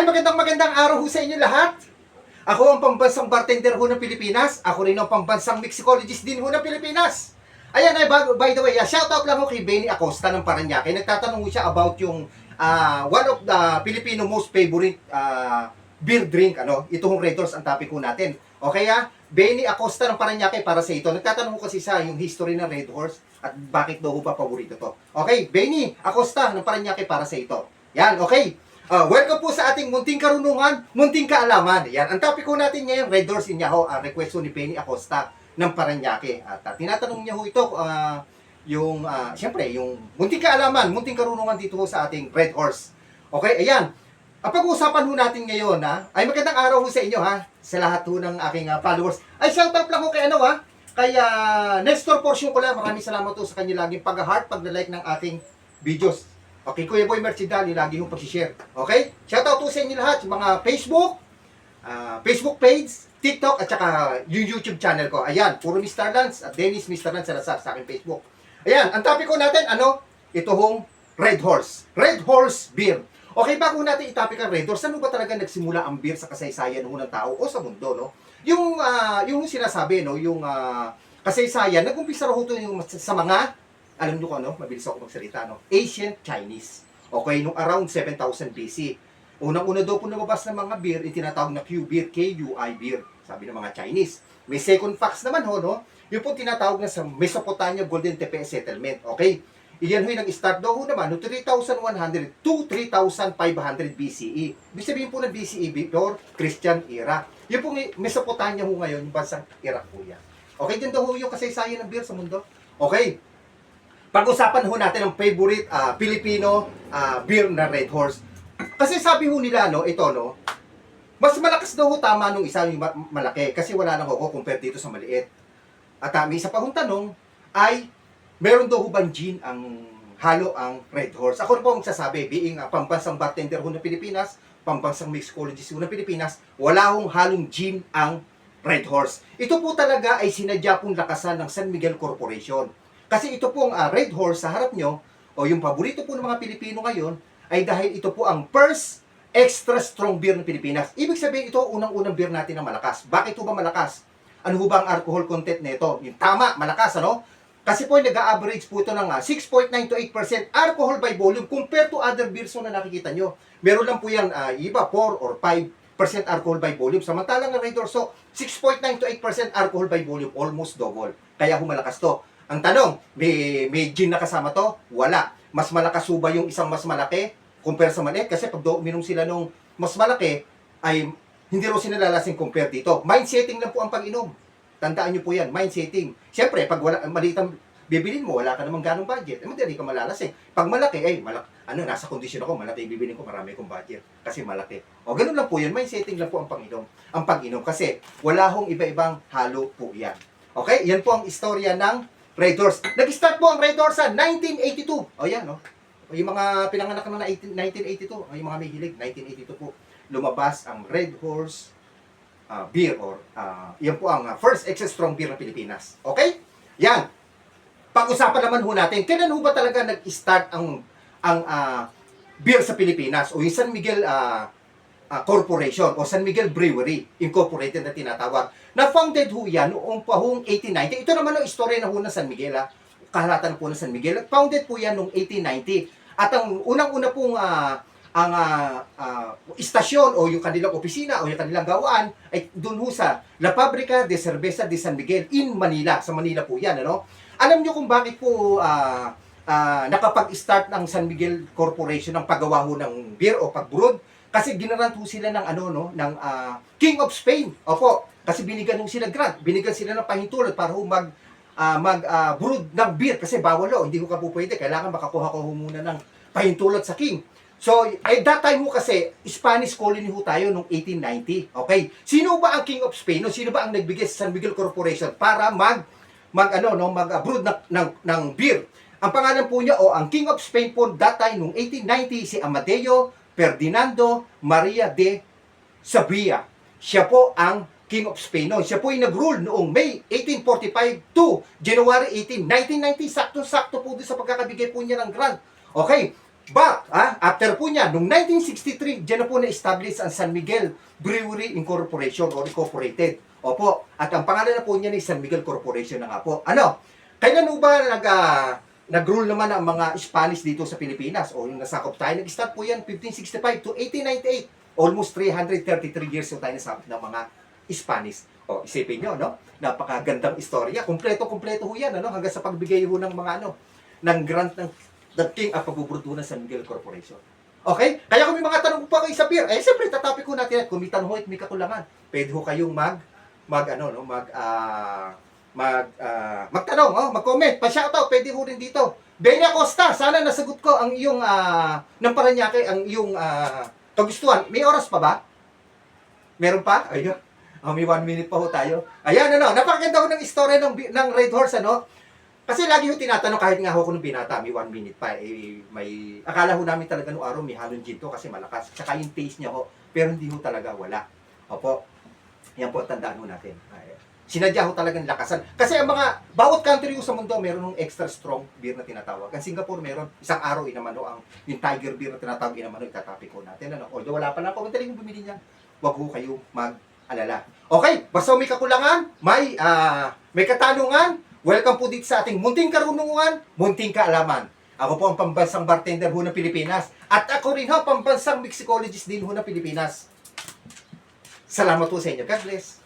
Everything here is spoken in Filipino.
Ay, magandang magandang araw ho sa inyo lahat. Ako ang pambansang bartender ho ng Pilipinas. Ako rin ang pambansang mixicologist din ho ng Pilipinas. Ayan, ay, by, the way, uh, shout out lang ho kay Benny Acosta ng Paranaque. Nagtatanong ho siya about yung ah, one of the Filipino most favorite ah, beer drink. Ano? Ito hong Red Horse ang topic ho natin. Okay ah, Benny Acosta ng Paranaque para sa ito. Nagtatanong ho kasi sa yung history ng Red Horse at bakit daw ho pa paborito to. Okay, Benny Acosta ng Paranaque para sa ito. Yan, okay. Ah, welcome po sa ating munting karunungan, munting kaalaman. Yan, ang topic ko natin ngayon, Red Doors in Yahoo, ang request ho ni Penny Acosta ng Paranaque. At ah, tinatanong niya ho ito, ah, yung, ah, siyempre, yung munting kaalaman, munting karunungan dito ho sa ating Red Horse. Okay, ayan. Ang pag-uusapan ho natin ngayon, ha, ay magandang araw ho sa inyo, ha, sa lahat ho ng aking ah, followers. Ay, shout out lang ho kay ano, ha, kay ah, Nestor Portion ko lang. Maraming salamat ho sa kanya laging pag-heart, pag-like ng ating videos. Okay, Kuya Boy Mercedali, lagi yung pag-share. Okay? Shoutout po sa inyo lahat, mga Facebook, ah, Facebook page, TikTok, at saka yung YouTube channel ko. Ayan, puro Mr. Lance at Dennis Mr. Lance Salazar sa aking Facebook. Ayan, ang topic ko natin, ano? Ito hong Red Horse. Red Horse Beer. Okay, bago natin itapik ang Red Horse, saan ba talaga nagsimula ang beer sa kasaysayan ng tao o sa mundo, no? Yung, ah, yung sinasabi, no? Yung ah, kasaysayan, nag-umpisa raw ito yung sa mga alam nyo kung ano, mabilis ako magsalita, no? Ancient Chinese. Okay, nung around 7000 BC. Unang-una daw po lumabas ng mga beer, itinatawag na Q beer, K-U-I beer, sabi ng mga Chinese. May second facts naman ho, no? Yung po tinatawag na sa Mesopotamia Golden Tepe Settlement, okay? Iyan ho yung nag-start daw ho naman no 3,100 to 3,500 BCE. Ibig sabihin po ng BCE before Christian era. Yung po Mesopotamia ho ngayon, yung bansang Iraq po yan. Okay, din daw ho yung kasaysayan ng beer sa mundo. Okay, pag-usapan ho natin ang favorite ah, Filipino ah, beer na Red Horse. Kasi sabi ho nila, no, ito, no, mas malakas daw ho tama nung isa yung ma- malaki kasi wala nang hoko compare dito sa maliit. At uh, may isa pa hong tanong ay, meron daw ho bang gin ang halo ang Red Horse? Ako po ang magsasabi, being uh, pambansang bartender ho ng Pilipinas, pambansang mixologist ho ng Pilipinas, wala hong halong gin ang Red Horse. Ito po talaga ay sinadya pong lakasan ng San Miguel Corporation. Kasi ito pong ah, Red Horse sa harap nyo, o yung paborito po ng mga Pilipino ngayon, ay dahil ito po ang first extra strong beer ng Pilipinas. Ibig sabihin ito, unang-unang beer natin na malakas. Bakit po ba malakas? Ano ba ang alcohol content nito? Yung tama, malakas, ano? Kasi po, nag-average po ito ng ah, 6.9 to 8% alcohol by volume compared to other beers na nakikita nyo. Meron lang po yan, ah, iba, 4 or 5% alcohol by volume. Samantalang ang Red Horse, so 6.9 to 8% alcohol by volume, almost double. Kaya humalakas to. Ang tanong, may, may gin na kasama to? Wala. Mas malakas ba yung isang mas malaki compare sa maliit? Kasi pag uminom sila nung mas malaki, ay hindi ro sila lalasing compare dito. Mind setting lang po ang pag-inom. Tandaan nyo po yan, mind setting. Siyempre, pag wala, maliit ang bibilin mo, wala ka namang ganong budget, eh, madali ka malalasing. Pag malaki, ay, malak ano, nasa kondisyon ako, malaki bibilin ko, marami kong budget. Kasi malaki. O, ganun lang po yun, mind setting lang po ang pag-inom. Ang pag-inom, kasi wala hong iba-ibang halo po yan. Okay, yan po ang istorya ng Red Doors. Nag-start po ang Red Doors sa 1982. O yan, no? O, yung mga pinanganak na 18 1982, o yung mga may hilig, 1982 po, lumabas ang Red Horse uh, beer or uh, yan po ang uh, first extra strong beer ng Pilipinas. Okay? Yan. Pag-usapan naman ho natin, kailan ho ba talaga nag-start ang ang uh, beer sa Pilipinas o yung San Miguel uh, uh, Corporation o San Miguel Brewery Incorporated na tinatawag. Na-founded ho yan noong pahong 1890. Ito naman ang istorya na ho ng San Miguel ha. Kahalatan po ng San Miguel. Founded po yan noong 1890. At ang unang-una pong ah, ang ah, ah, istasyon o yung kanilang opisina o yung kanilang gawaan ay doon ho sa La Fabrica de Cerveza de San Miguel in Manila. Sa Manila po yan. Ano? Alam nyo kung bakit po ah, ah, nakapag-start ng San Miguel Corporation ng paggawa ho ng beer o pagbrod? Kasi ginarant ho sila ng ano no, ng ah, King of Spain. Opo, kasi binigyan ho sila grant, binigyan sila ng pahintulot para ho mag ah, mag ah, brew ng beer kasi bawal ho, hindi ko ka po pwede, kailangan makakuha ko ho muna ng pahintulot sa King. So, eh, that time ho kasi, Spanish colony ho tayo noong 1890. Okay? Sino ba ang King of Spain? No? Sino ba ang nagbigay sa San Miguel Corporation para mag, mag ano, no, mag-brood ng, ng, ng beer? Ang pangalan po niya, o ang King of Spain po that time noong 1890, si Amadeo Ferdinando Maria de Sabia. Siya po ang King of Spain noon. Siya po ay nag-rule noong May 1845 to January 18, 1990. Sakto-sakto po doon sa pagkakabigay po niya ng grant. Okay, But, ah, after po niya, noong 1963, dyan na po na-establish ang San Miguel Brewery Incorporation or Incorporated. Opo, at ang pangalan na po niya ni San Miguel Corporation na nga po. Ano, kailan po ba nag, ah, nag-rule naman ang mga Spanish dito sa Pilipinas? O yung nasakop tayo, nag-start po yan 1565 to 1898. Almost 333 years po tayo nasakop ng mga Spanish. O, isipin nyo, no? Napakagandang istorya. Kompleto-kompleto ho yan, ano? Hanggang sa pagbigay ho ng mga, ano, ng grant ng the King at pagbuburdo ng San Miguel Corporation. Okay? Kaya kung may mga tanong pa kayo sa beer, eh, siyempre, tatapik ko natin may tanong ho at may kakulangan, pwede ho kayong mag, mag, ano, no, mag, ah, mag, ah, magtanong, oh, mag-comment, pa-shoutout, pwede ho rin dito. Benny Acosta, sana nasagot ko ang iyong, ah, ng Paranaque, ang iyong, ah, kagustuhan. May oras pa ba? Meron pa? Ayun. Oh, may one minute pa ho tayo. Ayan, ano, napakaganda ko ng istorya ng, ng Red Horse, ano? Kasi lagi ho tinatanong, kahit nga ho ako nung binata, may one minute pa, eh, may, akala ho namin talaga nung araw may halong gin to kasi malakas. Tsaka yung taste niya ho, pero hindi ho talaga wala. Opo, yan po tandaan ho natin. Ay, sinadya ho talagang lakasan. Kasi ang mga, bawat country ho sa mundo, meron ng extra strong beer na tinatawag. Ang Singapore meron, isang araw inaman ho, ang, yung tiger beer na tinatawag inaman ho, itatapik ho natin. Ano? Although wala pa na po, madaling bumili niyan. Huwag ho kayo mag-alala. Okay, basta may kakulangan, may, ah, may katanungan, welcome po dito sa ating munting karunungan, munting kaalaman. Ako po ang pambansang bartender ho ng Pilipinas. At ako rin ho, pambansang mixicologist din ho ng Pilipinas. Salamat po sa inyo. God bless.